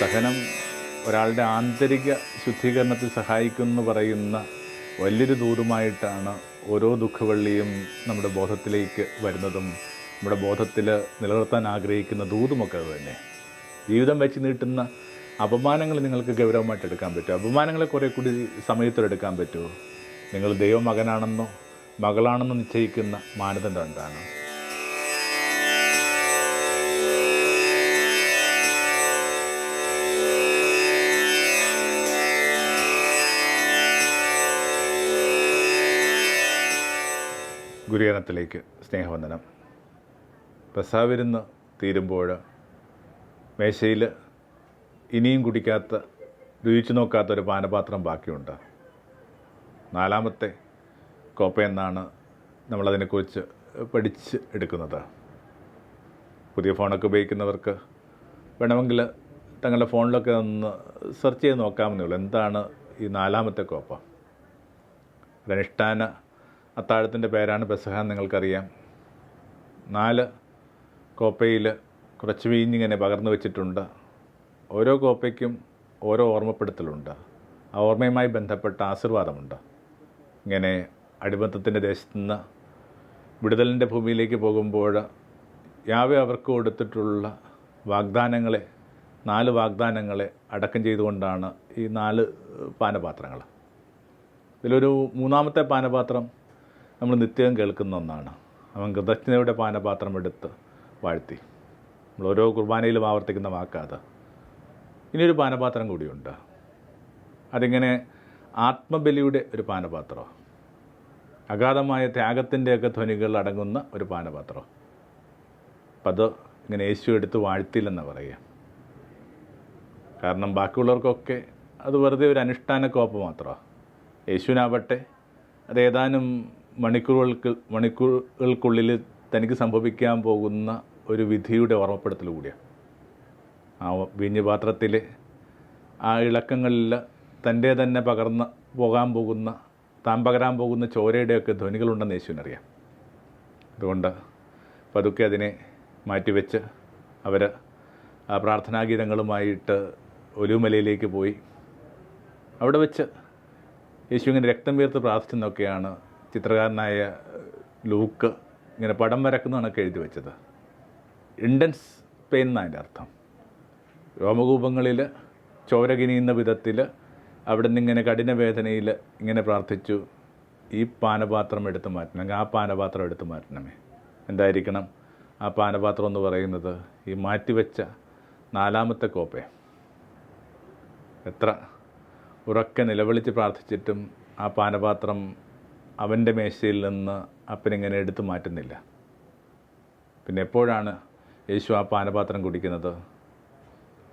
സഹനം ഒരാളുടെ ആന്തരിക ശുദ്ധീകരണത്തിൽ സഹായിക്കുമെന്ന് പറയുന്ന വലിയൊരു ദൂതുമായിട്ടാണ് ഓരോ ദുഃഖവള്ളിയും നമ്മുടെ ബോധത്തിലേക്ക് വരുന്നതും നമ്മുടെ ബോധത്തിൽ നിലനിർത്താൻ ആഗ്രഹിക്കുന്ന ദൂതുമൊക്കെ തന്നെ. ജീവിതം വെച്ച് നീട്ടുന്ന അപമാനങ്ങൾ നിങ്ങൾക്ക് ഗൗരവമായിട്ട് എടുക്കാൻ പറ്റുമോ? അപമാനങ്ങളെ കുറേ കൂടി സമയത്തിലെടുക്കാൻ പറ്റുമോ? നിങ്ങൾ ദൈവമകനാണെന്നോ മകളാണെന്നോ നിശ്ചയിക്കുന്ന മാനദണ്ഡം എന്താണ്? ഗുരുജനത്തിലേക്ക് സ്നേഹവന്ദനം. പ്രസാവിരുന്ന് തീരുമ്പോൾ മേശയിൽ ഇനിയും കുടിക്കാത്ത രുചിച്ചു നോക്കാത്ത ഒരു പാനപാത്രം ബാക്കിയുണ്ട്. നാലാമത്തെ കോപ്പ എന്നാണ് നമ്മളതിനെക്കുറിച്ച് പഠിച്ച് എടുക്കുന്നത്. പുതിയ ഫോണൊക്കെ ഉപയോഗിക്കുന്നവർക്ക് വേണമെങ്കിൽ തങ്ങളുടെ ഫോണിലൊക്കെ ഒന്ന് സെർച്ച് ചെയ്ത് നോക്കാമെന്നേ ഉള്ളൂ. എന്താണ് ഈ നാലാമത്തെ കോപ്പ? ഒരനുഷ്ഠാന അത്താഴത്തിന്റെ പേരാണ് പെസഹ എന്ന് നിങ്ങൾക്കറിയാം. നാല് കോപ്പയിൽ കുറച്ച് വീഞ്ഞിങ്ങനെ പകർന്നു വെച്ചിട്ടുണ്ട്. ഓരോ കോപ്പയ്ക്കും ഓരോ ഓർമ്മപ്പെടുത്തലുണ്ട്. ആ ഓർമ്മയുമായി ബന്ധപ്പെട്ട ആശീർവാദമുണ്ട്. ഇങ്ങനെ അടിമത്തത്തിന്റെ ദേശത്തുനിന്ന് വിടുതലിന്റെ ഭൂമിയിലേക്ക് പോകുമ്പോൾ യാവെ അവർക്ക് കൊടുത്തിട്ടുള്ള വാഗ്ദാനങ്ങളെ നാല് വാഗ്ദാനങ്ങളെ അടക്കം ചെയ്തുകൊണ്ടാണ് ഈ നാല് പാനപാത്രങ്ങൾ. ഇതിലൊരു മൂന്നാമത്തെ പാനപാത്രം നമ്മൾ നിത്യം കേൾക്കുന്ന ഒന്നാണ്. അവൻ കൃതജ്ഞതയുടെ പാനപാത്രം എടുത്ത് വാഴ്ത്തി. നമ്മൾ ഓരോ കുർബാനയിലും ആവർത്തിക്കുന്ന വാക്കാത് ഇനിയൊരു പാനപാത്രം കൂടിയുണ്ട്. അതിങ്ങനെ ആത്മബലിയുടെ ഒരു പാനപാത്രം? അഗാധമായ ത്യാഗത്തിന്റെയൊക്കെ ധ്വനികൾ അടങ്ങുന്ന ഒരു പാനപാത്രം? അപ്പം അത് ഇങ്ങനെ യേശു എടുത്ത് വാഴ്ത്തില്ലെന്ന് പറയാം കാരണം ബാക്കിയുള്ളവർക്കൊക്കെ അത് വെറുതെ ഒരു അനുഷ്ഠാന കോപ്പ് മാത്രമാണ് യേശുവിനാവട്ടെ അത് ഏതാനും മണിക്കൂറുകൾക്ക് മണിക്കൂറുകൾക്കുള്ളിൽ തനിക്ക് സംഭവിക്കാൻ പോകുന്ന ഒരു വിധിയുടെ ഓർമ്മപ്പെടുത്തൽ കൂടിയാണ്. ആ വീഞ്ഞുപാത്രത്തിൽ ആ ഇളക്കങ്ങളിൽ തന്റെ തന്നെ പകർന്ന് പോകാൻ പോകുന്ന താൻ പകരാൻ പോകുന്ന ചോരയുടെയൊക്കെ ധ്വനികളുണ്ടെന്ന് യേശുവിനറിയാം അതുകൊണ്ട് പതുക്കെ അതിനെ മാറ്റിവെച്ച് അവർ ആ പ്രാർത്ഥനാഗീതങ്ങളുമായിട്ട് ഒലുമലയിലേക്ക് പോയി. അവിടെ വെച്ച് യേശു ഇങ്ങനെ രക്തം വീർത്ത് പ്രാർത്ഥിച്ചെന്നൊക്കെയാണ് ചിത്രകാരനായ ലൂക്ക് ഇങ്ങനെ പടം വരക്കുന്നതാണൊക്കെ എഴുതി വെച്ചത്. ഇൻഡൻസ് പെയിൻ എന്നാണ് അതിന്റെ അർത്ഥം. രോമകൂപങ്ങളിൽ ചോരകിനിയുന്ന വിധത്തിൽ അവിടെ നിന്ന് ഇങ്ങനെ കഠിന വേദനയിൽ ഇങ്ങനെ പ്രാർത്ഥിച്ചു ഈ പാനപാത്രം എടുത്തു മാറ്റണം ആ പാനപാത്രം എടുത്തു മാറ്റണമേ. എന്തായിരിക്കണം? ആ പാനപാത്രം എന്ന് പറയുന്നത് ഈ മാറ്റിവെച്ച നാലാമത്തെ കോപ്പേ. എത്ര ഉറക്കെ നിലവിളിച്ച് പ്രാർത്ഥിച്ചിട്ടും ആ പാനപാത്രം അവന്റെ മേശയിൽ നിന്ന് അപ്പനിങ്ങനെ എടുത്തു മാറ്റുന്നില്ല. പിന്നെ എപ്പോഴാണ് യേശു ആ പാനപാത്രം കുടിക്കുന്നത്?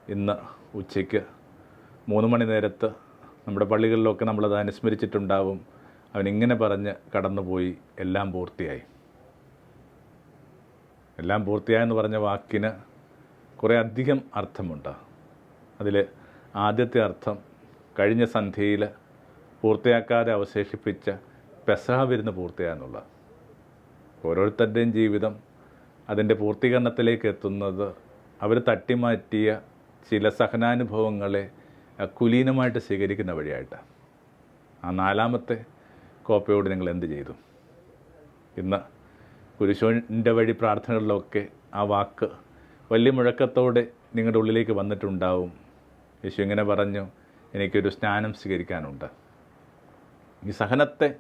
ഇന്ന് ഉച്ചയ്ക്ക് മൂന്ന് മണി നേരത്ത് നമ്മുടെ പള്ളികളിലൊക്കെ നമ്മളത് അനുസ്മരിച്ചിട്ടുണ്ടാവും. ഇങ്ങനെ പറഞ്ഞ് കടന്നുപോയി എല്ലാം പൂർത്തിയായി. എല്ലാം പൂർത്തിയായെന്ന് പറഞ്ഞ വാക്കിന് കുറേ അധികം അർത്ഥമുണ്ട്. അതിൽ ആദ്യത്തെ അർത്ഥം കഴിഞ്ഞ സന്ധ്യയിൽ പൂർത്തിയാക്കാതെ അവശേഷിപ്പിച്ച പെസഹ വിരുന്ന് പൂർത്തിയായെന്നുള്ള ഓരോരുത്തരുടെയും ജീവിതം അതിന്റെ പൂർത്തീകരണത്തിലേക്ക് എത്തുന്നത് അവർ തട്ടിമാറ്റിയ ചില സഹനാനുഭവങ്ങളെ കുലീനമായിട്ട് സ്വീകരിക്കുന്ന വഴിയായിട്ടാണ്. ആ നാലാമത്തെ കോപ്പയോട് നിങ്ങൾ എന്ത് ചെയ്തു? ഇന്ന് കുരിശോന്റെ വഴി പ്രാർത്ഥനകളിലൊക്കെ ആ വാക്ക് വലിയ മുഴക്കത്തോടെ നിങ്ങളുടെ ഉള്ളിലേക്ക് വന്നിട്ടുണ്ടാവും. യേശു ഇങ്ങനെ പറഞ്ഞു എനിക്കൊരു സ്നാനം സ്വീകരിക്കാനുണ്ട്. ഈ സഹനത്തെ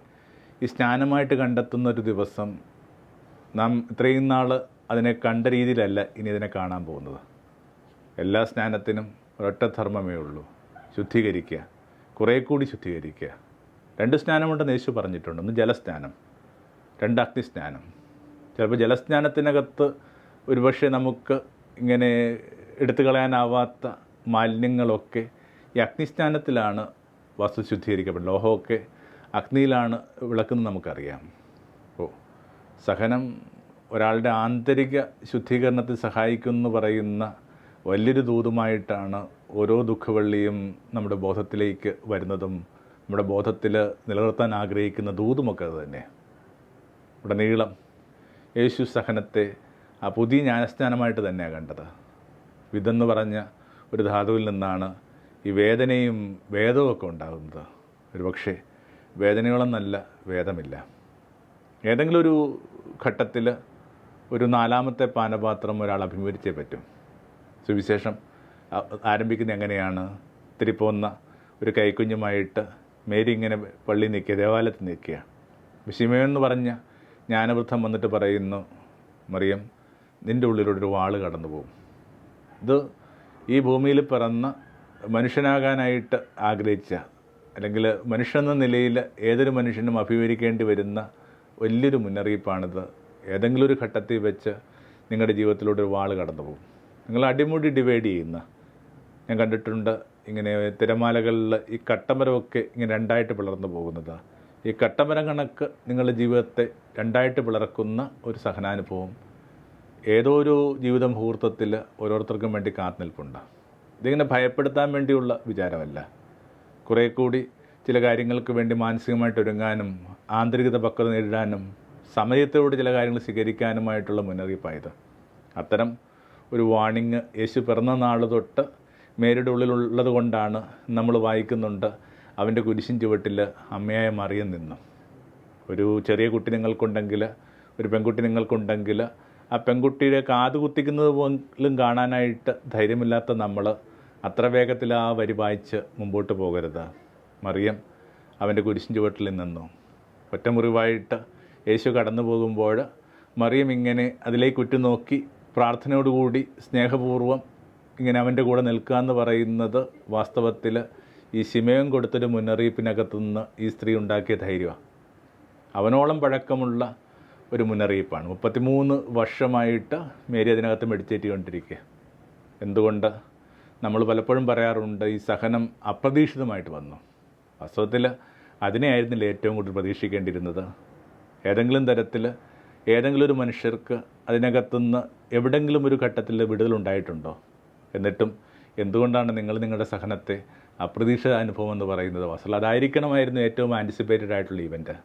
ഈ സ്നാനമായിട്ട് കണ്ടെത്തുന്ന ഒരു ദിവസം നാം ഇത്രയും നാൾ അതിനെ കണ്ട രീതിയിലല്ല ഇനി ഇതിനെ കാണാൻ പോകുന്നത്. എല്ലാ സ്നാനത്തിനും ഒരൊറ്റ ധർമ്മമേ ഉള്ളൂ. ശുദ്ധീകരിക്കുക. കുറേ കൂടി ശുദ്ധീകരിക്കുക. രണ്ട് സ്നാനമുണ്ടെന്ന് യേശു പറഞ്ഞിട്ടുണ്ട്. ഒന്ന് ജലസ്നാനം. രണ്ട് അഗ്നിസ്നാനം. ചിലപ്പോൾ ജലസ്നാനത്തിനകത്ത് ഒരുപക്ഷെ നമുക്ക് ഇങ്ങനെ എടുത്തു കളയാനാവാത്ത മാലിന്യങ്ങളൊക്കെ ഈ അഗ്നിസ്നാനത്തിലാണ് വസ്തു ശുദ്ധീകരിക്കപ്പെടുന്നത്. ലോഹമൊക്കെ അഗ്നിയിലാണ് വിളക്കെന്ന് നമുക്കറിയാം. അപ്പോൾ സഹനം ഒരാളുടെ ആന്തരിക ശുദ്ധീകരണത്തിൽ സഹായിക്കുമെന്ന് പറയുന്ന വലിയൊരു ദൂതുമായിട്ടാണ് ഓരോ ദുഃഖവള്ളിയും നമ്മുടെ ബോധത്തിലേക്ക് വരുന്നതും നമ്മുടെ ബോധത്തിൽ നിലനിർത്താൻ ആഗ്രഹിക്കുന്ന ദൂതുമൊക്കെ അത് തന്നെ. ഉടനീളം യേശു സഹനത്തെ ആ പുതിയ ജ്ഞാനസ്നാനമായിട്ട് തന്നെയാണ് കണ്ടത്. വിതെന്ന് പറഞ്ഞ ഒരു ധാതുവിൽ നിന്നാണ് ഈ വേദനയും വേദവും ഒക്കെ ഉണ്ടാകുന്നത്. ഒരുപക്ഷെ വേദനകളെന്നല്ല വേദമില്ല. ഏതെങ്കിലും ഒരു ഘട്ടത്തിൽ ഒരു നാലാമത്തെ പാനപാത്രം ഒരാൾ അഭിമുഖിച്ചേ പറ്റും. സുവിശേഷം ആരംഭിക്കുന്നത് എങ്ങനെയാണ്? ഇത്തിരി പോകുന്ന ഒരു കൈക്കുഞ്ഞുമായിട്ട് മേരി ഇങ്ങനെ പള്ളി നിൽക്കുക ദേവാലയത്തിൽ നിൽക്കുക വിഷിമയം എന്ന് പറഞ്ഞ ജ്ഞാനവൃദ്ധം വന്നിട്ട് പറയുന്നു മറിയം നിന്റെ ഉള്ളിലൂടെ ഒരു വാൾ കടന്നു പോകും. ഇത് ഈ ഭൂമിയിൽ പിറന്ന മനുഷ്യനാകാനായിട്ട് ആഗ്രഹിച്ച അല്ലെങ്കിൽ മനുഷ്യനെന്ന നിലയിൽ ഏതൊരു മനുഷ്യനും അഭിമുഖീകരിക്കേണ്ടി വരുന്ന വലിയൊരു മുന്നറിയിപ്പാണിത്. ഏതെങ്കിലും ഒരു ഘട്ടത്തിൽ വെച്ച് നിങ്ങളുടെ ജീവിതത്തിലൂടെ ഒരു വാൾ കടന്നു പോകും നിങ്ങൾ അടിമുടി ഡിവൈഡ് ചെയ്യുന്ന ഞാൻ കണ്ടിട്ടുണ്ട് ഇങ്ങനെ തിരമാലകളിൽ ഈ കട്ടമരമൊക്കെ ഇങ്ങനെ രണ്ടായിട്ട് പിളർന്നു പോകുന്നത്. ഈ കട്ടമരം കണക്ക് നിങ്ങളുടെ ജീവിതത്തെ രണ്ടായിട്ട് പിളർക്കുന്ന ഒരു സഹനാനുഭവം ഏതോ ഒരു ജീവിത മുഹൂർത്തത്തിൽ ഓരോരുത്തർക്കും വേണ്ടി കാത്തുനിൽപ്പുണ്ട് ഇതിങ്ങനെ ഭയപ്പെടുത്താൻ വേണ്ടിയുള്ള വിചാരമല്ല. കുറേ കൂടി ചില കാര്യങ്ങൾക്ക് വേണ്ടി മാനസികമായിട്ട് ഒരുങ്ങാനും ആന്തരികത പക്വത നേരിടാനും സമയത്തോട് ചില കാര്യങ്ങൾ സ്വീകരിക്കാനുമായിട്ടുള്ള മുന്നറിയിപ്പായത്. അത്തരം ഒരു വാണിങ് യേശു പിറന്ന നാൾ തൊട്ട് മേരിയുടെ ഉള്ളിലുള്ളത് കൊണ്ടാണ് നമ്മൾ വായിക്കുന്നുണ്ട്. അവന്റെ കുരിശിൻ ചുവട്ടിൽ അമ്മയായ മറിയം നിന്നു. ഒരു ചെറിയ കുട്ടി നിങ്ങൾക്കുണ്ടെങ്കിൽ ഒരു പെൺകുട്ടി നിങ്ങൾക്കുണ്ടെങ്കിൽ ആ പെൺകുട്ടിയുടെ കാത് കുത്തിക്കുന്നത് പോലും കാണാനായിട്ട് ധൈര്യമില്ലാത്ത നമ്മൾ അത്ര വേഗത്തിൽ ആ വരി വായിച്ച് മുമ്പോട്ട് പോകരുത്. മറിയം അവന്റെ കുരിശിൻ ചുവട്ടിൽ നിന്നു. ഒറ്റമുറിവായിട്ട് യേശു കടന്നു പോകുമ്പോൾ മറിയം ഇങ്ങനെ അതിലേക്ക് ഉറ്റുനോക്കി പ്രാർത്ഥനയോടുകൂടി സ്നേഹപൂർവം ഇങ്ങനെ അവന്റെ കൂടെ നിൽക്കുക എന്ന് പറയുന്നത് വാസ്തവത്തിൽ ഈ ശിമയം കൊടുത്തൊരു മുന്നറിയിപ്പിനകത്തുനിന്ന് ഈ സ്ത്രീ ഉണ്ടാക്കിയ ധൈര്യമാണ്. അവനോളം പഴക്കമുള്ള ഒരു മുന്നറിയിപ്പാണ്. മുപ്പത്തിമൂന്ന് വർഷമായിട്ട് മേരി അതിനകത്ത് മെഡിറ്റേറ്റ് ചെയ്തുകൊണ്ടിരിക്കുക. എന്തുകൊണ്ട്? നമ്മൾ പലപ്പോഴും പറയാറുണ്ട് ഈ സഹനം അപ്രതീക്ഷിതമായിട്ട് വന്നു. വാസ്തവത്തിൽ അതിനെയായിരുന്നില്ല ഏറ്റവും കൂടുതൽ പ്രതീക്ഷിക്കേണ്ടിയിരുന്നത്. ഏതെങ്കിലും തരത്തിൽ ഏതെങ്കിലും ഒരു മനുഷ്യർക്ക് അതിനകത്തുനിന്ന് എവിടെങ്കിലും ഒരു ഘട്ടത്തിൽ വിടുതലുണ്ടായിട്ടുണ്ടോ എന്നിട്ടും എന്തുകൊണ്ടാണ് നിങ്ങൾ നിങ്ങളുടെ സഹനത്തെ അപ്രതീക്ഷിത അനുഭവം എന്ന് പറയുന്നത്? വാസ്തവം അതായിരിക്കണമായിരുന്നു ഏറ്റവും ആന്റിസിപ്പേറ്റഡ് ആയിട്ടുള്ള ഇവന്റ്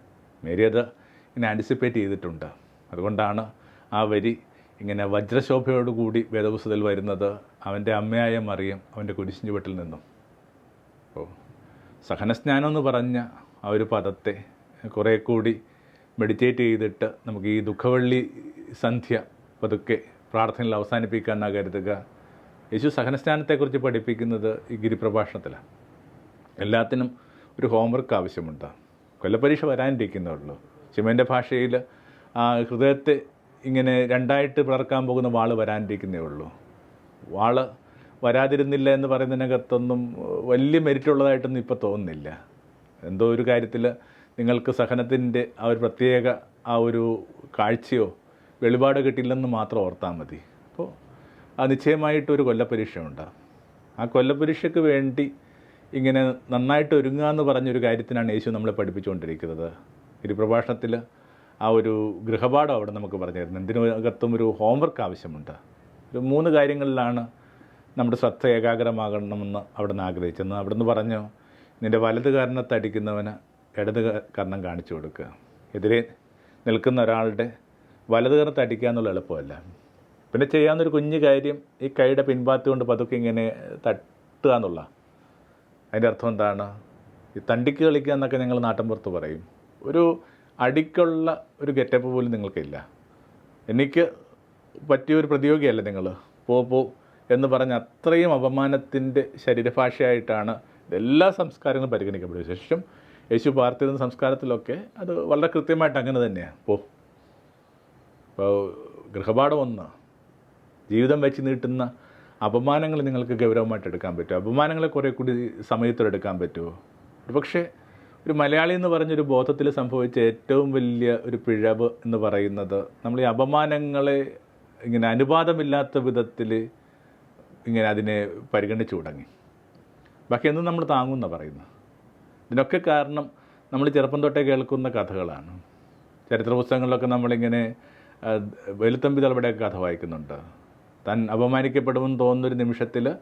മേരി അത് ഇങ്ങനെ ആന്റിസിപ്പേറ്റ് ചെയ്തിട്ടുണ്ട്. അതുകൊണ്ടാണ് ആ വരി ഇങ്ങനെ വജ്രശോഭയോടുകൂടി വേദപുസ്തകത്തിൽ വരുന്നത് അവന്റെ അമ്മയായ മറിയം അവന്റെ കുരിശിൻ ചുവട്ടിൽ നിന്നും. അപ്പോൾ സഹനസ്നാനം എന്ന് പറഞ്ഞ ആ ഒരു പദത്തെ കുറേ കൂടി മെഡിറ്റേറ്റ് ചെയ്തിട്ട് നമുക്ക് ഈ ദുഃഖവള്ളി സന്ധ്യ പതുക്കെ പ്രാർത്ഥനയിൽ അവസാനിപ്പിക്കാമെന്നാണ് കരുതുക. യേശു സഹനസ്നാനത്തെക്കുറിച്ച് പഠിപ്പിക്കുന്നത് ഈ ഗിരിപ്രഭാഷണത്തിലാണ്. എല്ലാത്തിനും ഒരു ഹോംവർക്ക് ആവശ്യമുണ്ട്. കൊല്ലപ്പരീക്ഷ വരാനിരിക്കുന്നേ ഉള്ളൂ. ശിവന്റെ ഭാഷയിൽ ആ ഹൃദയത്തെ ഇങ്ങനെ രണ്ടായിട്ട് പിളർക്കാൻ പോകുന്ന വാൾ വരാനിരിക്കുന്നേ ഉള്ളൂ. വാൾ വരാതിരുന്നില്ല എന്ന് പറയുന്നതിനകത്തൊന്നും വലിയ മെരിറ്റ് ഉള്ളതായിട്ടൊന്നും ഇപ്പോൾ തോന്നുന്നില്ല. എന്തോ ഒരു കാര്യത്തിൽ നിങ്ങൾക്ക് സഹനത്തിന്റെ ആ ഒരു പ്രത്യേക ആ ഒരു കാഴ്ചയോ വെളിപാട് കിട്ടില്ലെന്ന് മാത്രം ഓർത്താൽ മതി. അപ്പോൾ ആ നിശ്ചയമായിട്ടൊരു കൊല്ലപ്പരീക്ഷയുണ്ട്. ആ കൊല്ലപ്പരീക്ഷയ്ക്ക് വേണ്ടി ഇങ്ങനെ നന്നായിട്ട് ഒരുങ്ങുക എന്ന് പറഞ്ഞൊരു കാര്യത്തിനാണ് യേശു നമ്മളെ പഠിപ്പിച്ചുകൊണ്ടിരിക്കുന്നത്. ഒരു പ്രഭാഷണത്തിൽ ആ ഒരു ഗൃഹപാഠം അവിടെ നമുക്ക് പറഞ്ഞു തരുന്നത് എന്തിനകത്തും ഒരു ഹോംവർക്ക് ആവശ്യമുണ്ട്. ഒരു മൂന്ന് കാര്യങ്ങളിലാണ് നമ്മുടെ ശ്രദ്ധ ഏകാഗ്രമാകണമെന്ന് അവിടെ നിന്ന് ആഗ്രഹിച്ചെന്ന് അവിടെ നിന്ന് പറഞ്ഞു നിന്റെ വലത് കാരണത്തടിക്കുന്നവന് ഇടത് കർണം കാണിച്ചു കൊടുക്കുക. എതിരെ നിൽക്കുന്ന ഒരാളുടെ വലത് കർണത്തെ അടിക്കുക എന്നുള്ള എളുപ്പമല്ല. പിന്നെ ചെയ്യാവുന്നൊരു കുഞ്ഞു കാര്യം ഈ കൈയുടെ പിൻഭാഗത്ത് കൊണ്ട് പതുക്കെ ഇങ്ങനെ തട്ടുക എന്നുള്ള. അതിന്റെ അർത്ഥം എന്താണ്? ഈ തണ്ടിക്ക് കളിക്കുക എന്നൊക്കെ ഞങ്ങൾ നാട്ടിൻപുറത്ത് പറയും. ഒരു അടിക്കുള്ള ഒരു ഗെറ്റപ്പ് പോലും നിങ്ങൾക്കില്ല. എനിക്ക് പറ്റിയ ഒരു പ്രതിയോഗിയല്ല നിങ്ങൾ പോ പോ എന്ന് പറഞ്ഞ അത്രയും അപമാനത്തിന്റെ ശരീരഭാഷയായിട്ടാണ് എല്ലാ സംസ്കാരങ്ങളും പരിഗണിക്കപ്പെടുന്നത്. ശേഷം യേശു പാർത്തിരുന്ന സംസ്കാരത്തിലൊക്കെ അത് വളരെ കൃത്യമായിട്ട് അങ്ങനെ തന്നെയാണ് പോ. ഇപ്പോൾ ഗൃഹപാഠം ഒന്ന്. ജീവിതം വെച്ച് നീട്ടുന്ന അപമാനങ്ങൾ നിങ്ങൾക്ക് ഗൗരവമായിട്ട് എടുക്കാൻ പറ്റുമോ? അപമാനങ്ങളെ കുറേ കൂടി സമയത്തോടെ എടുക്കാൻ പറ്റുമോ? പക്ഷേ ഒരു മലയാളി എന്ന് പറഞ്ഞൊരു ബോധത്തിൽ സംഭവിച്ച ഏറ്റവും വലിയ ഒരു പിഴവ് എന്ന് പറയുന്നത് നമ്മൾ ഈ അപമാനങ്ങളെ ഇങ്ങനെ അനുപാതമില്ലാത്ത വിധത്തിൽ ഇങ്ങനെ അതിനെ പരിഗണിച്ചു തുടങ്ങി. ബാക്കി എന്നും നമ്മൾ താങ്ങുന്ന പറയുന്നത്. ഇതിനൊക്കെ കാരണം നമ്മൾ ചെറുപ്പം തൊട്ടേ കേൾക്കുന്ന കഥകളാണ്. ചരിത്ര പുസ്തകങ്ങളിലൊക്കെ നമ്മളിങ്ങനെ വെലുത്തമ്പി തലപടിയൊക്കെ കഥ വായിക്കുന്നുണ്ട്. താൻ അപമാനിക്കപ്പെടുമെന്ന് തോന്നുന്നൊരു നിമിഷത്തിൽ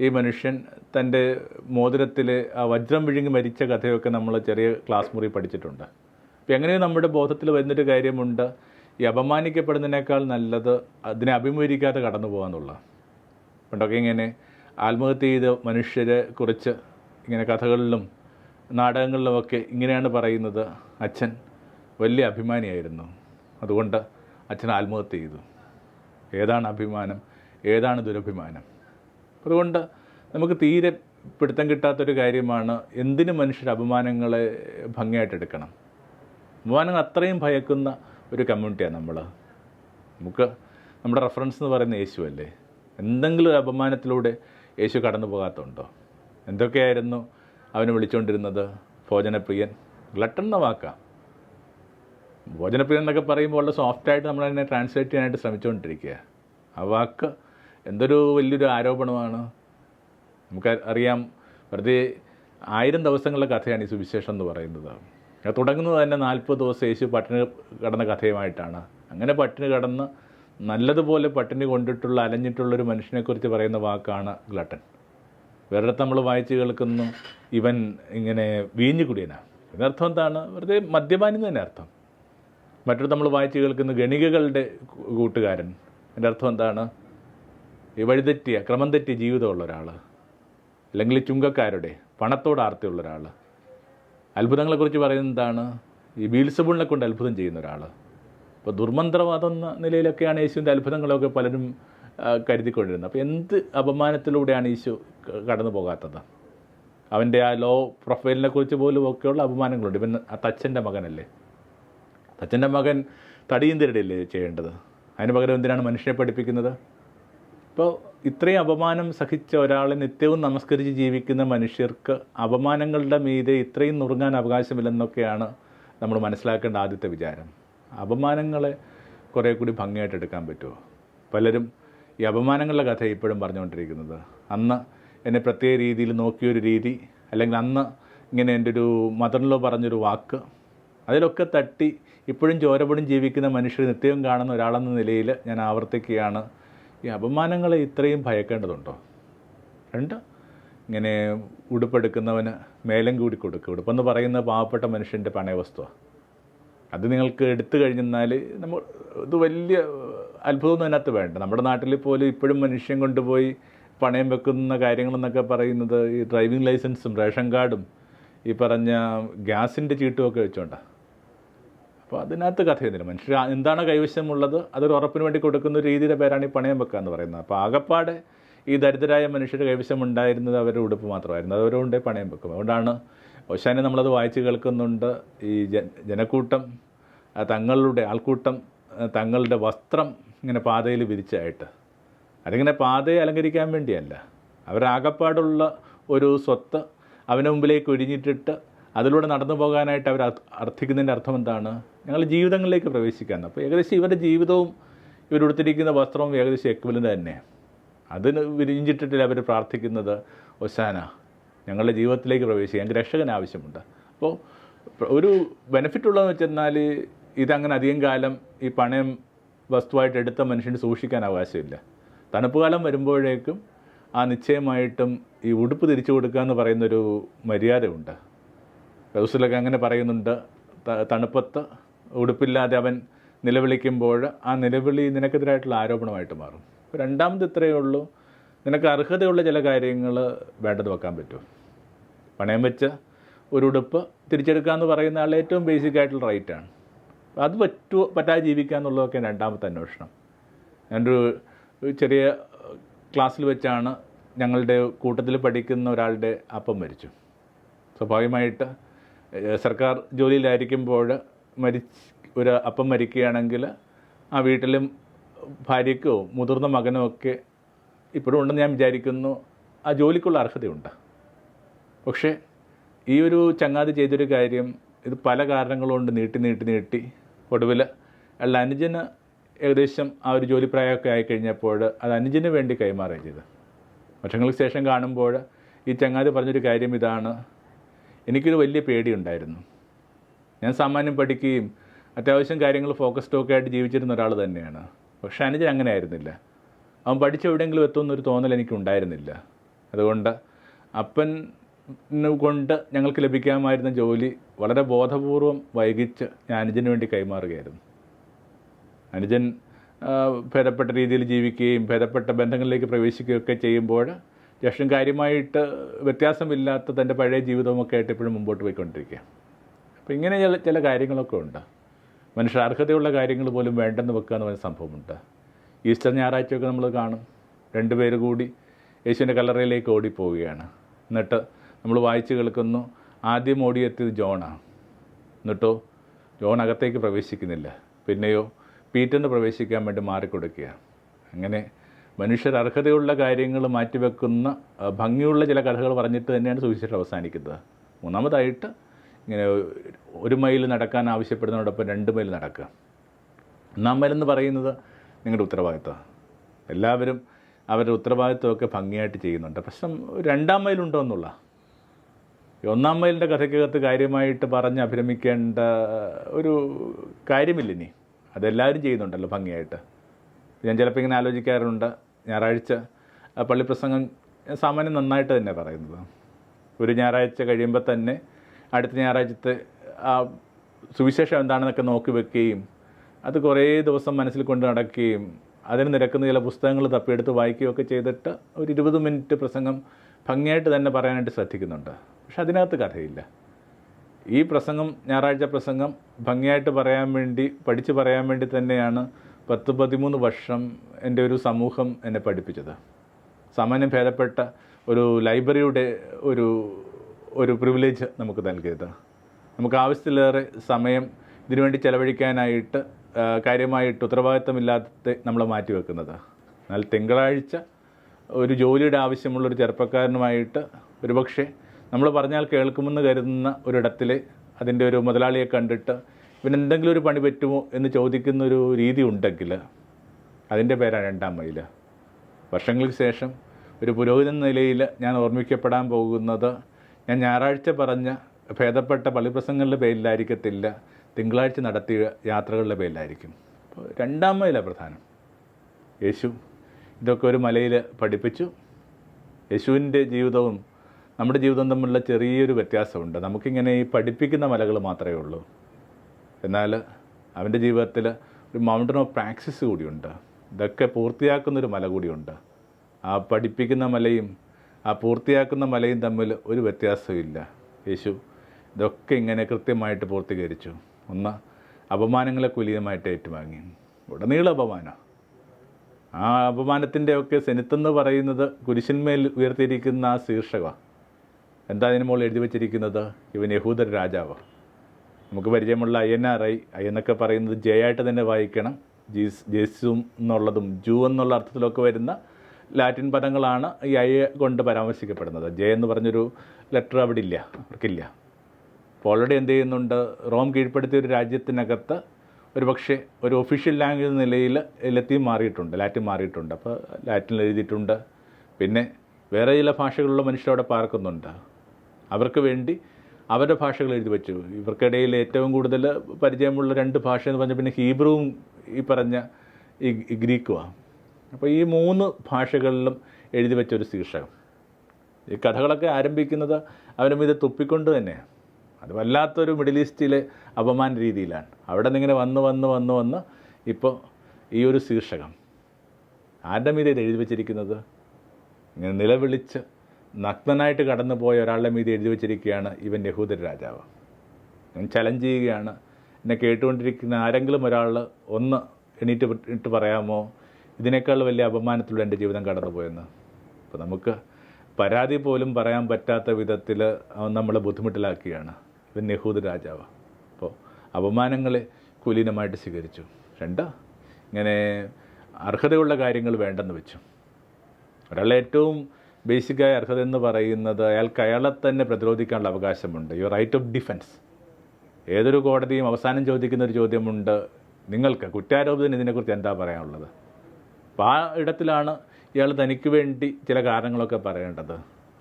ഈ മനുഷ്യൻ തന്റെ മോതിരത്തിൽ ആ വജ്രം വിഴുങ്ങി മരിച്ച കഥയൊക്കെ നമ്മൾ ചെറിയ ക്ലാസ് മുറി പഠിച്ചിട്ടുണ്ട്. അപ്പോൾ എങ്ങനെയോ നമ്മുടെ ബോധത്തിൽ വരുന്നൊരു കാര്യമുണ്ട്. ഈ അപമാനിക്കപ്പെടുന്നതിനേക്കാൾ നല്ലത് അതിനെ അഭിമുഖീകരിക്കാതെ കടന്നു പോകാന്നുള്ള പണ്ടൊക്കെ ഇങ്ങനെ ആത്മഹത്യ ചെയ്ത മനുഷ്യരെ കുറിച്ച് ഇങ്ങനെ കഥകളിലും നാടകങ്ങളിലുമൊക്കെ ഇങ്ങനെയാണ് പറയുന്നത്. അച്ഛൻ വലിയ അഭിമാനിയായിരുന്നു. അതുകൊണ്ട് അച്ഛൻ ആത്മഹത്യ ചെയ്തു. ഏതാണ് അഭിമാനം? ഏതാണ് ദുരഭിമാനം? അതുകൊണ്ട് നമുക്ക് തീരെ പിടുത്തം കിട്ടാത്തൊരു കാര്യമാണ് എന്തിന് മനുഷ്യർ അപമാനങ്ങളെ ഭംഗിയായിട്ട് എടുക്കണം? അപമാനങ്ങൾ അത്രയും ഭയക്കുന്ന ഒരു കമ്മ്യൂണിറ്റിയാണ് നമ്മൾ നമുക്ക് നമ്മുടെ റെഫറൻസ് എന്ന് പറയുന്ന യേശു അല്ലേ എന്തെങ്കിലും ഒരു അപമാനത്തിലൂടെ യേശു കടന്നു പോകാത്തതുണ്ടോ എന്തൊക്കെയായിരുന്നു അവനെ വിളിച്ചുകൊണ്ടിരുന്നത് ഭോജനപ്രിയൻ. ഗ്ലട്ടൺ എന്ന വാക്കാം ഭോജനപ്രിയൻ എന്നൊക്കെ പറയുമ്പോൾ വളരെ സോഫ്റ്റായിട്ട് നമ്മൾ അതിനെ ട്രാൻസ്ലേറ്റ് ചെയ്യാനായിട്ട് ശ്രമിച്ചുകൊണ്ടിരിക്കുക ആ വാക്ക് എന്തൊരു വലിയൊരു ആരോപണമാണ്. നമുക്ക് അറിയാം വെറുതെ ആയിരം ദിവസങ്ങളുടെ കഥയാണ് ഈ സുവിശേഷം എന്ന് പറയുന്നത്. തുടങ്ങുന്നത് തന്നെ നാൽപ്പത് ദിവസം യേശു പട്ടിണി കടന്ന കഥയുമായിട്ടാണ്. അങ്ങനെ പട്ടിണി കടന്ന് നല്ലതുപോലെ പട്ടിണി കൊണ്ടിട്ടുള്ള അലഞ്ഞിട്ടുള്ളൊരു മനുഷ്യനെക്കുറിച്ച് പറയുന്ന വാക്കാണ് ഗ്ലട്ടൻ. വേറെ നമ്മൾ വായിച്ച് കേൾക്കുന്നു ഇവൻ ഇങ്ങനെ വീഞ്ഞു കുടിയനാണ് ഇതിനർത്ഥം എന്താണ്? വെറുതെ മദ്യപാനി തന്നെ അർത്ഥം. മറ്റൊരു നമ്മൾ വായിച്ച് കേൾക്കുന്ന ഗണികകളുടെ കൂട്ടുകാരൻ. എന്റെ അർത്ഥം എന്താണ്? വഴിതെറ്റിയ ക്രമം തെറ്റിയ ജീവിതമുള്ള ഒരാൾ അല്ലെങ്കിൽ ചുങ്കക്കാരുടെ പണത്തോട് ആർത്തിയുള്ള ഒരാൾ അത്ഭുതങ്ങളെക്കുറിച്ച് പറയുന്നത് എന്താണ് ഈ ബീൽസബുളിനെ കൊണ്ട് അത്ഭുതം ചെയ്യുന്ന ഒരാൾ അപ്പോൾ ദുർമന്ത്രവാദം എന്ന നിലയിലൊക്കെയാണ് യേശുവിന്റെ അത്ഭുതങ്ങളൊക്കെ പലരും കരുതിക്കൊണ്ടിരുന്നത്. അപ്പോൾ എന്ത് അപമാനത്തിലൂടെയാണ് യേശു കടന്നു പോകാത്തത്? അവന്റെ ആ ലോ പ്രൊഫൈലിനെ കുറിച്ച് പോലും ഒക്കെയുള്ള അപമാനങ്ങളുണ്ട്. ഇവൻ ആ തച്ചന്റെ മകനല്ലേ? തച്ചന്റെ മകൻ തടിയും തിരടിയല്ലേ ചെയ്യേണ്ടത്? അതിന് പകരം എന്തിനാണ് മനുഷ്യനെ പഠിപ്പിക്കുന്നത്? ഇപ്പോൾ ഇത്രയും അപമാനം സഹിച്ച ഒരാളെ നിത്യവും നമസ്കരിച്ച് ജീവിക്കുന്ന മനുഷ്യർക്ക് അപമാനങ്ങളുടെ മീതെ ഇത്രയും നുറുങ്ങാൻ അവകാശമില്ലെന്നൊക്കെയാണ് നമ്മൾ മനസ്സിലാക്കേണ്ട ആദ്യത്തെ വിചാരം. അപമാനങ്ങളെ കുറേ കൂടി ഭംഗിയായിട്ട് എടുക്കാൻ പറ്റുമോ? പലരും ഈ അപമാനങ്ങളുടെ കഥ ഇപ്പോഴും പറഞ്ഞുകൊണ്ടിരിക്കുന്നത്. അന്ന് എന്നെ പ്രത്യേക രീതിയിൽ നോക്കിയൊരു രീതി അല്ലെങ്കിൽ അന്ന് ഇങ്ങനെ എന്റെ ഒരു മദറിലോ പറഞ്ഞൊരു വാക്ക് അതിലൊക്കെ തട്ടി ഇപ്പോഴും ചോരപടും ജീവിക്കുന്ന മനുഷ്യർ നിത്യവും കാണുന്ന ഒരാളെന്ന നിലയിൽ ഞാൻ ആവർത്തിക്കുകയാണ്. ഈ അപമാനങ്ങളെ ഇത്രയും ഭയക്കേണ്ടതുണ്ടോ? രണ്ട് ഇങ്ങനെ ഉടുപ്പെടുക്കുന്നവന് മേലം കൂടി കൊടുക്കുക ഉടുപ്പെന്ന് പറയുന്ന പാവപ്പെട്ട മനുഷ്യന്റെ പണയവസ്തുവാണ് അത് നിങ്ങൾക്ക് എടുത്തു കഴിഞ്ഞെന്നാൽ നമ്മൾ ഇത് വലിയ അത്ഭുതമൊന്നും അതിനകത്ത് വേണ്ട. നമ്മുടെ നാട്ടിൽ പോലും ഇപ്പോഴും മനുഷ്യൻ കൊണ്ടുപോയി പണയം വെക്കുന്ന കാര്യങ്ങളെന്നൊക്കെ പറയുന്നത് ഈ ഡ്രൈവിംഗ് ലൈസൻസും റേഷൻ കാർഡും ഈ പറഞ്ഞ ഗ്യാസിന്റെ ചീട്ടുമൊക്കെ വെച്ചോണ്ടാണ് അപ്പോൾ അതിനകത്ത് കഥയൊന്നുമില്ല മനുഷ്യർ എന്താണ് കൈവശമുള്ളത്? അതൊരു ഉറപ്പിന് വേണ്ടി കൊടുക്കുന്ന ഒരു രീതിയുടെ പേരാണ് ഈ പണയം വെക്കുക എന്ന് പറയുന്നത്. അപ്പോൾ ആകപ്പാടെ ഈ ദരിദ്രരായ മനുഷ്യരുടെ കൈവശം ഉണ്ടായിരുന്നത് അവരുടെ ഉടുപ്പ് മാത്രമായിരുന്നു. അതുകൊണ്ട് പണയം വെക്കും. അതുകൊണ്ടാണ് ഓശാനെ നമ്മളത് വായിച്ച് കേൾക്കുന്നുണ്ട്. ഈ ജനക്കൂട്ടം തങ്ങളുടെ ആൾക്കൂട്ടം തങ്ങളുടെ വസ്ത്രം ഇങ്ങനെ പാതയിൽ വിരിച്ചായിട്ട്. അതിങ്ങനെ പാതയെ അലങ്കരിക്കാൻ വേണ്ടിയല്ല. അവരാകപ്പാടുള്ള ഒരു സ്വത്ത് അവന് മുമ്പിലേക്ക് ഒഴിഞ്ഞിട്ടിട്ട് അതിലൂടെ നടന്നു പോകാനായിട്ട് അവർ അർത്ഥ- അർത്ഥിക്കുന്നതിന്റെ അർത്ഥം എന്താണ്? ഞങ്ങൾ ജീവിതങ്ങളിലേക്ക് പ്രവേശിക്കാൻ അപ്പോൾ ഏകദേശം ഇവരുടെ ജീവിതവും ഇവരുടുത്തിരിക്കുന്ന വസ്ത്രവും ഏകദേശം എക്വലന്റ് തന്നെ അതിന് വിരിഞ്ഞിട്ടിട്ടില്ല അവർ പ്രാർത്ഥിക്കുന്നത് ഒസാന ഞങ്ങളുടെ ജീവിതത്തിലേക്ക് പ്രവേശിക്കുക ഞങ്ങൾക്ക് രക്ഷകൻ ആവശ്യമുണ്ട്. അപ്പോൾ ഒരു ബെനിഫിറ്റ് ഉള്ളതെന്ന് വെച്ചെന്നാൽ ഇതങ്ങനെ അധികം കാലം ഈ പണയം വസ്തുവായിട്ട് എടുത്ത മനുഷ്യന് സൂക്ഷിക്കാൻ അവകാശമില്ല. തണുപ്പ് കാലം വരുമ്പോഴേക്കും ആ നിശ്ചയമായിട്ടും ഈ ഉടുപ്പ് തിരിച്ചു കൊടുക്കുക എന്ന് പറയുന്നൊരു മര്യാദയുണ്ട്. റൗസിലൊക്കെ അങ്ങനെ പറയുന്നുണ്ട് തണുപ്പത്ത് ഉടുപ്പില്ലാതെ അവൻ നിലവിളിക്കുമ്പോൾ ആ നിലവിളി നിനക്കെതിരായിട്ടുള്ള ആരോപണമായിട്ട് മാറും. രണ്ടാമത് ഇത്രയേ ഉള്ളൂ. നിനക്ക് അർഹതയുള്ള ചില കാര്യങ്ങൾ വേണ്ടത് വെക്കാൻ പറ്റുമോ പണയം വെച്ച ഒരു ഉടുപ്പ് തിരിച്ചെടുക്കുക എന്ന് പറയുന്ന ആൾ ഏറ്റവും ബേസിക് ആയിട്ടുള്ള റൈറ്റാണ് അത് പറ്റുമോ പറ്റാതെ ജീവിക്കുക എന്നുള്ളതൊക്കെ രണ്ടാമത്തെ അന്വേഷണം. ഞാനൊരു ചെറിയ ക്ലാസ്സിൽ വെച്ചാണ് ഞങ്ങളുടെ കൂട്ടത്തിൽ പഠിക്കുന്ന ഒരാളുടെ അപ്പം മരിച്ചു. സ്വാഭാവികമായിട്ട് സർക്കാർ ജോലിയിലായിരിക്കുമ്പോൾ മരിച്ച് ഒരു അപ്പം മരിക്കുകയാണെങ്കിൽ ആ വീട്ടിലും ഭാര്യയ്ക്കോ മുതിർന്ന മകനോ ഒക്കെ ഇപ്പോഴും ഉണ്ടെന്ന് ഞാൻ വിചാരിക്കുന്നു ആ ജോലിക്കുള്ള അർഹതയുണ്ട്. പക്ഷേ ഈ ഒരു ചങ്ങാതി ചെയ്തൊരു കാര്യം ഇത് പല കാരണങ്ങളുകൊണ്ട് നീട്ടി നീട്ടി നീട്ടി. ഒടുവിൽ അയാളുടെ അനുജന് ഏകദേശം ആ ഒരു ജോലി പ്രായമൊക്കെ ആയിക്കഴിഞ്ഞപ്പോൾ അത് അനുജന് വേണ്ടി കൈമാറുകയും ചെയ്ത്. വർഷങ്ങൾക്ക് ശേഷം കാണുമ്പോൾ ഈ ചങ്ങാതി പറഞ്ഞൊരു കാര്യം ഇതാണ്. എനിക്കൊരു വലിയ പേടിയുണ്ടായിരുന്നു. ഞാൻ സാമാന്യം പഠിക്കുകയും അത്യാവശ്യം കാര്യങ്ങൾ ഫോക്കസ്ഡ് ഒക്കെ ആയിട്ട് ജീവിച്ചിരുന്ന ഒരാൾ തന്നെയാണ്. പക്ഷേ അനുജൻ അങ്ങനെ ആയിരുന്നില്ല. അവൻ പഠിച്ച എവിടെയെങ്കിലും എത്തുമെന്നൊരു തോന്നൽ എനിക്ക് ഉണ്ടായിരുന്നില്ല അതുകൊണ്ട് അപ്പൻ കൊണ്ട് ഞങ്ങൾക്ക് ലഭിക്കാമായിരുന്ന ജോലി വളരെ ബോധപൂർവം വൈകിച്ച് ഞാൻ അനുജന് വേണ്ടി കൈമാറുകയായിരുന്നു. അനുജൻ ഭേദപ്പെട്ട രീതിയിൽ ജീവിക്കുകയും ഭേദപ്പെട്ട ബന്ധങ്ങളിലേക്ക് പ്രവേശിക്കുകയൊക്കെ ചെയ്യുമ്പോൾ ജ്യേഷ്ഠൻ കാര്യമായിട്ട് വ്യത്യാസമില്ലാത്ത തന്റെ പഴയ ജീവിതമൊക്കെ ആയിട്ട് ഇപ്പോഴും മുമ്പോട്ട് പോയിക്കൊണ്ടിരിക്കുക അപ്പോൾ ഇങ്ങനെ ചില ചില കാര്യങ്ങളൊക്കെ ഉണ്ട്. മനുഷ്യർ അർഹതയുള്ള കാര്യങ്ങൾ പോലും വേണ്ടെന്ന് വെക്കുക എന്ന് പറഞ്ഞ സംഭവമുണ്ട്. ഈസ്റ്റർ ഞായറാഴ്ചയൊക്കെ നമ്മൾ കാണും. രണ്ടുപേർ കൂടി യേശുവിന്റെ കല്ലറയിലേക്ക് ഓടിപ്പോവുകയാണ്. എന്നിട്ട് നമ്മൾ വായിച്ച് കേൾക്കുന്നു ആദ്യം ഓടിയെത്തിയത് ജോണാണ് എന്നിട്ടോ ജോൺ അകത്തേക്ക് പ്രവേശിക്കുന്നില്ല. പിന്നെയോ പീറ്ററിന് പ്രവേശിക്കാൻ വേണ്ടി മാറിക്കൊടുക്കുക. അങ്ങനെ മനുഷ്യർ അർഹതയുള്ള കാര്യങ്ങൾ മാറ്റിവെക്കുന്ന ഭംഗിയുള്ള ചില കഥകൾ പറഞ്ഞിട്ട് തന്നെയാണ് സുവിശേഷം അവസാനിക്കുന്നത്. മൂന്നാമതായിട്ട് ഇങ്ങനെ ഒരു മൈൽ നടക്കാൻ ആവശ്യപ്പെടുന്നതോടൊപ്പം രണ്ട് മൈൽ നടക്കുക. ഒന്നാം എന്ന് പറയുന്നത് നിങ്ങളുടെ ഉത്തരവാദിത്തമാണ് എല്ലാവരും അവരുടെ ഉത്തരവാദിത്വമൊക്കെ ഭംഗിയായിട്ട് ചെയ്യുന്നുണ്ട്. പ്രശ്നം രണ്ടാം മൈലുണ്ടോ എന്നുള്ള. ഒന്നാം മൈലിന്റെ കഥയ്ക്കകത്ത് കാര്യമായിട്ട് പറഞ്ഞ് അഭിരമിക്കേണ്ട ഒരു കാര്യമില്ല ഇനി അതെല്ലാവരും ചെയ്യുന്നുണ്ടല്ലോ ഭംഗിയായിട്ട്. ഞാൻ ചിലപ്പോൾ ഇങ്ങനെ ആലോചിക്കാറുണ്ട്. ഞായറാഴ്ച പള്ളി ഞാൻ സാമാന്യം നന്നായിട്ട് തന്നെ പറയുന്നത്. ഒരു ഞായറാഴ്ച കഴിയുമ്പോൾ തന്നെ അടുത്ത ഞായറാഴ്ചത്തെ ആ സുവിശേഷം എന്താണെന്നൊക്കെ നോക്കി വെക്കുകയും അത് കുറേ ദിവസം മനസ്സിൽ കൊണ്ട് നടക്കുകയും അതിന് നിരക്കുന്ന ചില പുസ്തകങ്ങൾ തപ്പിയെടുത്ത് വായിക്കുകയൊക്കെ ചെയ്തിട്ട് ഒരു ഇരുപത് മിനിറ്റ് പ്രസംഗം ഭംഗിയായിട്ട് തന്നെ പറയാനായിട്ട് ശ്രദ്ധിക്കുന്നുണ്ട്. പക്ഷെ അതിനകത്ത് കഥയില്ല. ഈ പ്രസംഗം ഞായറാഴ്ച പ്രസംഗം ഭംഗിയായിട്ട് പറയാൻ വേണ്ടി പഠിച്ച് പറയാൻ വേണ്ടി തന്നെയാണ് പത്ത് പതിമൂന്ന് വർഷം എന്റെ ഒരു സമൂഹം എന്നെ പഠിപ്പിച്ചത്. സാമാന്യം ഭേദപ്പെട്ട ഒരു ലൈബ്രറിയുടെ ഒരു ഒരു പ്രിവിലേജ് നമുക്ക് നൽകിയത്. നമുക്ക് ആവശ്യത്തിലേറെ സമയം ഇതിനുവേണ്ടി ചെലവഴിക്കാനായിട്ട് കാര്യമായിട്ട് ഉത്തരവാദിത്തമില്ലാത്ത നമ്മൾ മാറ്റിവെക്കുന്നത്. എന്നാൽ തിങ്കളാഴ്ച ഒരു ജോലിയുടെ ആവശ്യമുള്ള ഒരു ചെറുപ്പക്കാരനുമായിട്ട് ഒരുപക്ഷെ നമ്മൾ പറഞ്ഞാൽ കേൾക്കുമെന്ന് കരുതുന്ന ഒരിടത്തിൽ അതിന്റെ ഒരു മുതലാളിയെ കണ്ടിട്ട് പിന്നെ എന്തെങ്കിലും ഒരു പണി പറ്റുമോ എന്ന് ചോദിക്കുന്ന ഒരു രീതി ഉണ്ടെങ്കിൽ അതിന്റെ പേരാണ് രണ്ടാം മൈൽ വർഷങ്ങൾക്ക് ശേഷം ഒരു പുരോഹിതൻ നിലയിൽ ഞാൻ ഓർമ്മിക്കപ്പെടാൻ പോകുന്നത് ഞാൻ ഞായറാഴ്ച പറഞ്ഞ ഭേദപ്പെട്ട പള്ളിപ്രസംഗങ്ങളുടെ പേരിലായിരിക്കത്തില്ല തിങ്കളാഴ്ച നടത്തിയ യാത്രകളുടെ പേരിലായിരിക്കും. അപ്പോൾ രണ്ടാം പ്രധാനം. യേശു ഇതൊക്കെ ഒരു മലയിൽ പഠിപ്പിച്ചു. യേശുവിന്റെ ജീവിതവും നമ്മുടെ ജീവിതവും തമ്മിലുള്ള ചെറിയൊരു വ്യത്യാസമുണ്ട്. നമുക്കിങ്ങനെ ഈ പഠിപ്പിക്കുന്ന മലകൾ മാത്രമേ ഉള്ളൂ. എന്നാൽ അവന്റെ ജീവിതത്തിൽ ഒരു മൗണ്ടൻ ഓഫ് പ്രാക്സിസ് കൂടിയുണ്ട്. ഇതൊക്കെ പൂർത്തിയാക്കുന്നൊരു മല കൂടിയുണ്ട്. ആ പഠിപ്പിക്കുന്ന മലയും ആ പൂർത്തിയാക്കുന്ന മലയും തമ്മിൽ ഒരു വ്യത്യാസമില്ല യേശു ഇതൊക്കെ ഇങ്ങനെ കൃത്യമായിട്ട് പൂർത്തീകരിച്ചു. ഒന്ന് അപമാനങ്ങളെ കുലീനമായിട്ട് ഏറ്റുവാങ്ങി. ഉടനീളം അപമാനം. ആ അപമാനത്തിന്റെയൊക്കെ സെനിത്തെന്ന് പറയുന്നത് കുരിശന്മേൽ ഉയർത്തിയിരിക്കുന്ന ആ ശീർഷക. എന്താ അതിന് മുകളിൽ എഴുതി വച്ചിരിക്കുന്നത്? ഇവൻ യഹൂദർ രാജാവ്. നമുക്ക് പരിചയമുള്ള അയ്യനാറായി അയ്യെന്നൊക്കെ പറയുന്നത് ജയായിട്ട് തന്നെ വായിക്കണം. ജീസ് ജേസും എന്നുള്ളതും ജൂ എന്നുള്ള അർത്ഥത്തിലൊക്കെ വരുന്ന ലാറ്റിൻ പദങ്ങളാണ് ഈ ഐ കൊണ്ട് പരാമർശിക്കപ്പെടുന്നത്. ജെ എന്ന് പറഞ്ഞൊരു ലെറ്റർ അവിടെ ഇല്ല അവർക്കില്ല. അപ്പോൾ ഓൾറെഡി എന്ത് ചെയ്യുന്നുണ്ട്? റോം കീഴ്പ്പെടുത്തിയ ഒരു രാജ്യത്തിനകത്ത് ഒരു പക്ഷേ ഒരു ഒഫീഷ്യൽ ലാംഗ്വേജ് നിലയിൽ ലത്തീൻ മാറിയിട്ടുണ്ട് ലാറ്റിൻ മാറിയിട്ടുണ്ട്. അപ്പോൾ ലാറ്റിൻ എഴുതിയിട്ടുണ്ട്. പിന്നെ വേറെ ചില ഭാഷകളുള്ള മനുഷ്യരവിടെ പാർക്കുന്നുണ്ട്. അവർക്ക് വേണ്ടി അവരുടെ ഭാഷകൾ എഴുതി വെച്ചു. ഇവർക്കിടയിൽ ഏറ്റവും കൂടുതൽ പരിചയമുള്ള രണ്ട് ഭാഷ എന്ന് പറഞ്ഞാൽ പിന്നെ ഹീബ്രുവും ഈ പറഞ്ഞ ഈ ഗ്രീക്കുമാണ് അപ്പോൾ ഈ മൂന്ന് ഭാഷകളിലും എഴുതി വെച്ചൊരു ശീർഷകം. ഈ കഥകളൊക്കെ ആരംഭിക്കുന്നത് അവരും ഇത് തുപ്പിക്കൊണ്ട് തന്നെയാണ് അത് വല്ലാത്തൊരു മിഡിൽ ഈസ്റ്റിലെ അപമാന രീതിയിലാണ്. അവിടെ നിന്നിങ്ങനെ വന്ന് വന്ന് വന്ന് വന്ന് ഇപ്പോൾ ഈ ഒരു ശീർഷകം. ആരുടെ മീതെ ഇത് എഴുതി വെച്ചിരിക്കുന്നത്? ഇങ്ങനെ നിലവിളിച്ച് നഗ്നനായിട്ട് കടന്നു പോയ ഒരാളുടെ മീതെ എഴുതി വെച്ചിരിക്കുകയാണ് ഇവൻ യഹൂദർ രാജാവ്. ഞാൻ ചലഞ്ച് ചെയ്യുകയാണ്. എന്നെ കേട്ടുകൊണ്ടിരിക്കുന്ന ആരെങ്കിലും ഒരാൾ ഒന്ന് എണീറ്റ് ഇട്ട് പറയാമോ? ഇതിനേക്കാൾ വലിയ അപമാനത്തിലൂടെ എന്റെ ജീവിതം കടന്നുപോയെന്ന്. അപ്പോൾ നമുക്ക് പരാതി പോലും പറയാൻ പറ്റാത്ത വിധത്തിൽ അവൻ നമ്മളെ ബുദ്ധിമുട്ടിലാക്കുകയാണ്. ഇവൻ നെഹൂദ് രാജാവ്. അപ്പോൾ അപമാനങ്ങളെ കുലീനമായിട്ട് സ്വീകരിച്ചു. രണ്ട് ഇങ്ങനെ അർഹതയുള്ള കാര്യങ്ങൾ വേണ്ടെന്ന് വെച്ചു. ഒരാളെ ഏറ്റവും ബേസിക്കായ അർഹത എന്ന് പറയുന്നത് അയാൾക്ക് അയാളെ തന്നെ പ്രതിരോധിക്കാനുള്ള അവകാശമുണ്ട്. യുവർ റൈറ്റ് ഓഫ് ഡിഫൻസ് ഏതൊരു കോടതിയും അവസാനം ചോദിക്കുന്ന ഒരു ചോദ്യമുണ്ട്. നിങ്ങൾക്ക് കുറ്റാരോപിതന് ഇതിനെക്കുറിച്ച് എന്താ പറയാനുള്ളത്? അപ്പോൾ ആ ഇടത്തിലാണ് ഇയാൾ തനിക്ക് വേണ്ടി ചില കാരണങ്ങളൊക്കെ പറയേണ്ടത്.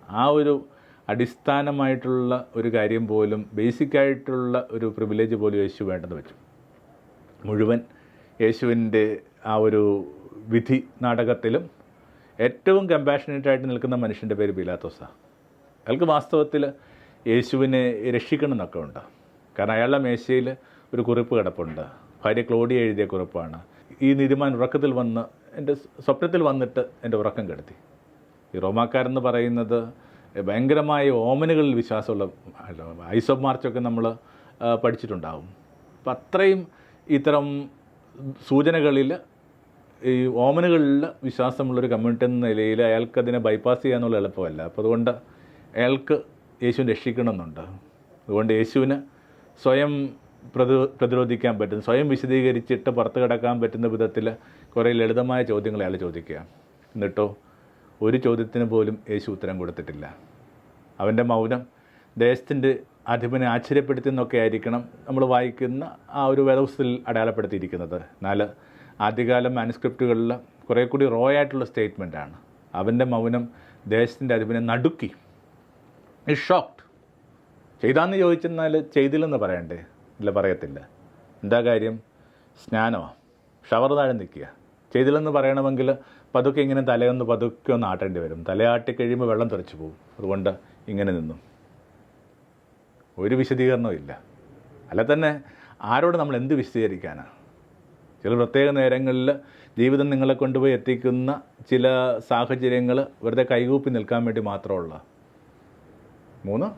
ആ ഒരു അടിസ്ഥാനമായിട്ടുള്ള ഒരു കാര്യം പോലും ബേസിക്കായിട്ടുള്ള ഒരു പ്രിവിലേജ് പോലും യേശു വേണ്ടെന്ന് വെച്ചു. മുഴുവൻ യേശുവിന്റെ ആ ഒരു വിധി നാടകത്തിലും ഏറ്റവും കമ്പാഷനേറ്റ് ആയിട്ട് നിൽക്കുന്ന മനുഷ്യന്റെ പേര് ബിലാത്തോസാണ് അയാൾക്ക് വാസ്തവത്തിൽ യേശുവിനെ രക്ഷിക്കണം എന്നൊക്കെ ഉണ്ട്. കാരണം അയാളുടെ മേശയിൽ ഒരു കുറിപ്പ് കിടപ്പുണ്ട്. ഭാര്യ ക്ലോഡി എഴുതിയ കുറിപ്പാണ്. ഈ നിരുമാൻ ഉറക്കത്തിൽ വന്ന് എന്റെ സ്വപ്നത്തിൽ വന്നിട്ട് എന്റെ ഉറക്കം കെടുത്തി. ഈ റോമാക്കാരെന്ന് പറയുന്നത് ഭയങ്കരമായ ഓമനുകളിൽ വിശ്വാസമുള്ള ഐസ് ഓഫ് മാർച്ചൊക്കെ നമ്മൾ പഠിച്ചിട്ടുണ്ടാവും. അപ്പം അത്രയും ഇത്തരം സൂചനകളിൽ ഈ ഓമനുകളിൽ വിശ്വാസമുള്ളൊരു കമ്മ്യൂണിറ്റി എന്ന നിലയിൽ അയാൾക്കതിനെ ബൈപ്പാസ് ചെയ്യാനുള്ള എളുപ്പമല്ല. അപ്പോൾ അതുകൊണ്ട് അയാൾക്ക് യേശുവിനെ രക്ഷിക്കണമെന്നുണ്ട്. അതുകൊണ്ട് യേശുവിന് സ്വയം പ്രതിരോധിക്കാൻ പറ്റുന്ന സ്വയം വിശദീകരിച്ചിട്ട് പുറത്ത് കിടക്കാൻ പറ്റുന്ന വിധത്തിൽ കുറേ ലളിതമായ ചോദ്യങ്ങൾ അയാൾ ചോദിക്കുക. എന്നിട്ടോ ഒരു ചോദ്യത്തിന് പോലും യേശു ഉത്തരം കൊടുത്തിട്ടില്ല. അവന്റെ മൗനം ദേശത്തിന്റെ അധിപനെ ആശ്ചര്യപ്പെടുത്തി എന്നൊക്കെ ആയിരിക്കണം നമ്മൾ വായിക്കുന്ന ആ ഒരു വ്യവസ്ഥയിൽ അടയാളപ്പെടുത്തിയിരിക്കുന്നത്. എന്നാൽ ആദ്യകാല മാനുസ്ക്രിപ്റ്റുകളിൽ കുറേ കൂടി റോ ആയിട്ടുള്ള ആണ്. അവന്റെ മൗനം ദേശത്തിന്റെ അധിപനെ നടുക്കി. ഈ ഷോക്ഡ് ചെയ്താന്ന് ചോദിച്ചെന്നാൽ ചെയ്തില്ലെന്ന് പറയണ്ടേ? ഇല്ല പറയത്തില്ല. എന്താ കാര്യം? സ്നാനമോ ഷവർ താഴെ നിൽക്കുക. ചെയ്തില്ലെന്ന് പറയണമെങ്കിൽ പതുക്കെ ഇങ്ങനെ തലയൊന്ന് പതുക്കെ ഒന്ന് ആട്ടേണ്ടി വരും. തലയാട്ടി കഴിയുമ്പോൾ വെള്ളം തെറിച്ചു പോകും. അതുകൊണ്ട് ഇങ്ങനെ നിന്നു. ഒരു വിശദീകരണവും ഇല്ല. അല്ല തന്നെ ആരോട് നമ്മൾ എന്ത് വിശദീകരിക്കാനാണ് ചില പ്രത്യേക നേരങ്ങളിൽ ജീവിതം നിങ്ങളെ കൊണ്ടുപോയി എത്തിക്കുന്ന ചില സാഹചര്യങ്ങൾ വെറുതെ കൈകൂപ്പി നിൽക്കാൻ വേണ്ടി മാത്രമുള്ള. മൂന്ന്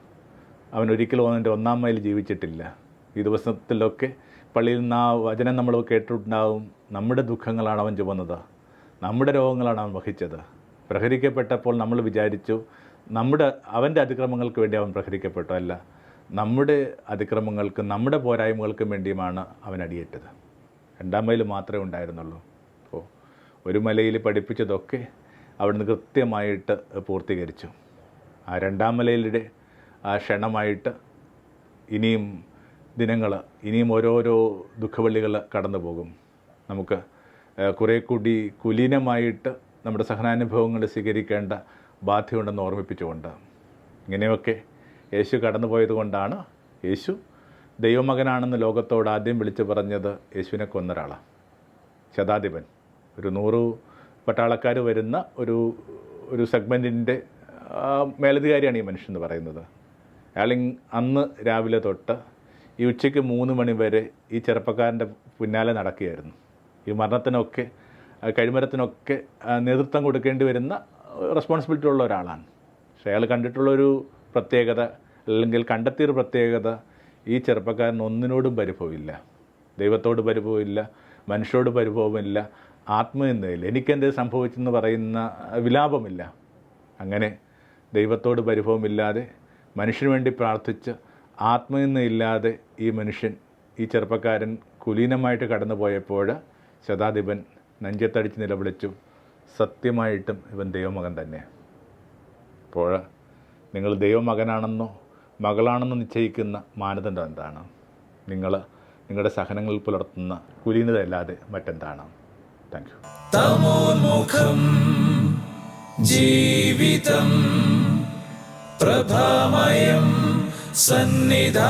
അവൻ ഒരിക്കലും അവന്റെ ഒന്നാം മൈൽ ജീവിച്ചിട്ടില്ല. ഈ ദിവസത്തിലൊക്കെ പള്ളിയിൽ നിന്ന് ആ വചനം നമ്മൾ കേട്ടിട്ടുണ്ടാവും. നമ്മുടെ ദുഃഖങ്ങളാണ് അവൻ ചുമന്നത്. നമ്മുടെ രോഗങ്ങളാണ് അവൻ വഹിച്ചത്. പ്രഹരിക്കപ്പെട്ടപ്പോൾ നമ്മൾ വിചാരിച്ചു നമ്മുടെ അവന്റെ അതിക്രമങ്ങൾക്ക് വേണ്ടി അവൻ പ്രഹരിക്കപ്പെട്ടു അല്ല. നമ്മുടെ അതിക്രമങ്ങൾക്കും നമ്മുടെ പോരായ്മകൾക്കും വേണ്ടിയുമാണ് അവൻ അടിയേറ്റത്. രണ്ടാം മൈൽ മാത്രമേ ഉണ്ടായിരുന്നുള്ളൂ. അപ്പോൾ ഒരു മലയിൽ പഠിപ്പിച്ചതൊക്കെ അവിടുന്ന് കൃത്യമായിട്ട് പൂർത്തീകരിച്ചു. ആ രണ്ടാം മലയിലെ ആ ക്ഷണമായിട്ട് ഇനിയും ദിനങ്ങൾ ഇനിയും ഓരോരോ ദുഃഖവള്ളികൾ കടന്നു പോകും നമുക്ക് കുറേ കൂടി കുലീനമായിട്ട് നമ്മുടെ സഹനാനുഭവങ്ങൾ സ്വീകരിക്കേണ്ട ബാധ്യതയുണ്ടെന്ന് ഓർമ്മിപ്പിച്ചുകൊണ്ട് ഇങ്ങനെയൊക്കെ യേശു കടന്നു പോയതുകൊണ്ടാണ് യേശു ദൈവമകനാണെന്ന് ലോകത്തോട് ആദ്യം വിളിച്ചു പറഞ്ഞത് യേശുവിനെ കൊന്നൊരാളാണ് ശതാധിപൻ ഒരു നൂറ് പട്ടാളക്കാർ വരുന്ന ഒരു ഒരു സെഗ്മെന്റിന്റെ മേലധികാരിയാണ് ഈ മനുഷ്യൻ എന്ന് പറയുന്നത്. അയാൾ അന്ന് രാവിലെ തൊട്ട് ഈ ഉച്ചയ്ക്ക് മൂന്ന് മണി വരെ ഈ ചെറുപ്പക്കാരന്റെ പിന്നാലെ നടക്കുകയായിരുന്നു. ഈ മരണത്തിനൊക്കെ കഴിമരത്തിനൊക്കെ നേതൃത്വം കൊടുക്കേണ്ടി വരുന്ന റെസ്പോൺസിബിലിറ്റി ഉള്ള ഒരാളാണ്. പക്ഷേ അയാൾ കണ്ടിട്ടുള്ളൊരു പ്രത്യേകത അല്ലെങ്കിൽ കണ്ടെത്തിയൊരു പ്രത്യേകത ഈ ചെറുപ്പക്കാരൻ ഒന്നിനോടും പരിഭവമില്ല. ദൈവത്തോട് പരിഭവമില്ല മനുഷ്യരോട് പരിഭവമില്ല ആത്മനിന്ദയില്ല എനിക്കെന്തേ സംഭവിച്ചെന്ന് പറയുന്ന വിലാപമില്ല. അങ്ങനെ ദൈവത്തോട് പരിഭവമില്ലാതെ മനുഷ്യന് വേണ്ടി പ്രാർത്ഥിച്ച് ആത്മനിന്ദയില്ലാതെ ഈ മനുഷ്യൻ ഈ ചെറുപ്പക്കാരൻ കുലീനമായിട്ട് കടന്നു പോയപ്പോൾ ശതാധിപൻ നെഞ്ചത്തടിച്ച് നിലവിളിച്ചു സത്യമായിട്ടും ഇവൻ ദൈവമകൻ തന്നെ. അപ്പോൾ നിങ്ങൾ ദൈവമകനാണെന്നോ മകളാണെന്നോ നിശ്ചയിക്കുന്ന മാനദണ്ഡം എന്താണ്? നിങ്ങൾ നിങ്ങളുടെ സഹനങ്ങളിൽ പുലർത്തുന്ന കുലീനതയല്ലാതെ മറ്റെന്താണ്? താങ്ക് യു തമോന്മുഖം ജീവിതം പ്രഭാമയം सन्निधा